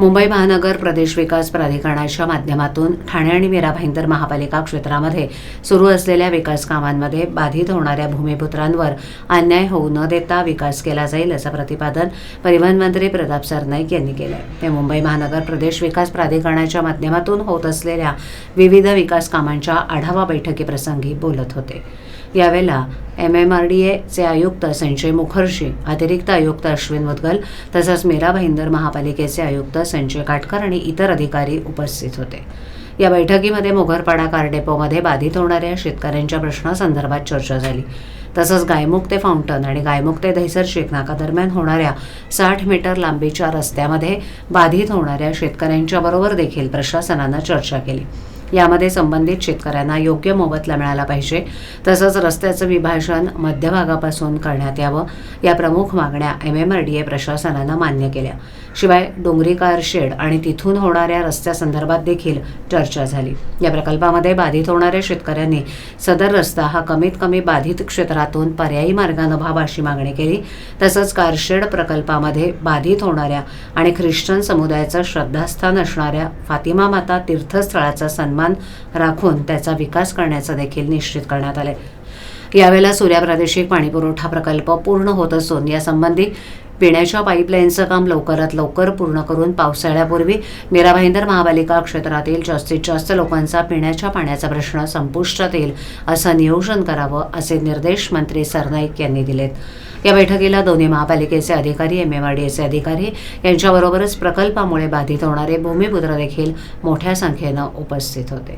मुंबई महानगर प्रदेश विकास प्राधिकरणाच्या माध्यमातून ठाणे आणि मीरा भाईंदर महापालिका क्षेत्रामध्ये सुरू असलेल्या विकास कामांमध्ये बाधित होणाऱ्या भूमिपुत्रांवर अन्याय होऊ न देता विकास केला जाईल असं प्रतिपादन परिवहन मंत्री प्रताप सरनाईक यांनी केलं आहे ते मुंबई महानगर प्रदेश विकास प्राधिकरणाच्या माध्यमातून होत असलेल्या विविध विकास कामांच्या आढावा बैठकीप्रसंगी बोलत होते. यावेळेला एम एम आर डी एचे आयुक्त संजय मुखर्जी अतिरिक्त आयुक्त अश्विन मुदगल तसंच मीरा भाईंदर महापालिकेचे आयुक्त संजय काटकर आणि इतर अधिकारी उपस्थित होते. या बैठकीमध्ये मोघरपाडा कार डेपोमध्ये बाधित होणाऱ्या शेतकऱ्यांच्या प्रश्नासंदर्भात चर्चा झाली. तसंच गायमुख ते फाउंटन आणि गायमुख ते दहिसर शेखनाका दरम्यान होणाऱ्या साठ मीटर लांबीच्या रस्त्यामध्ये बाधित होणाऱ्या शेतकऱ्यांच्या बरोबर देखील प्रशासनानं चर्चा केली. यामध्ये संबंधित शेतकऱ्यांना योग्य मोबदला मिळाला पाहिजे. तसंच रस्त्याचं विभाषण मध्यभागापासून करण्यात यावं. या प्रमुख मागण्या M M R D A प्रशासनानं मान्य केल्या. शिवाय डोंगरी कार शेड आणि तिथून होणाऱ्या रस्त्यासंदर्भात देखील चर्चा झाली. या प्रकल्पामध्ये बाधित होणाऱ्या शेतकऱ्यांनी सदर रस्ता हा कमीत कमी बाधित क्षेत्रातून पर्यायी मार्गानं व्हावा अशी मागणी केली. तसंच कारशेड प्रकल्पामध्ये बाधित होणाऱ्या आणि ख्रिश्चन समुदायाचं श्रद्धास्थान असणाऱ्या फातिमा माता तीर्थस्थळाचा सन्मान सन्मान राखून त्याचा विकास करण्याचं देखील निश्चित करण्यात आले यावेळेला सूर्या प्रादेशिक पाणीपुरवठा प्रकल्प पूर्ण होत असून यासंबंधी पिण्याच्या पाईपलाईनचं काम लवकरात लवकर पूर्ण करून पावसाळ्यापूर्वी मीरा भाईंदर महापालिका क्षेत्रातील जास्तीत जास्त लोकांचा पिण्याच्या पाण्याचा प्रश्न संपुष्टात येईल असं नियोजन करावं असे निर्देश मंत्री सरनाईक यांनी दिलेत. या बैठकीला दोन्ही महापालिकेचे अधिकारी एम एम आर डी एचे अधिकारी यांच्याबरोबरच प्रकल्पामुळे बाधित होणारे भूमिपुत्र देखील मोठ्या संख्येनं उपस्थित होते.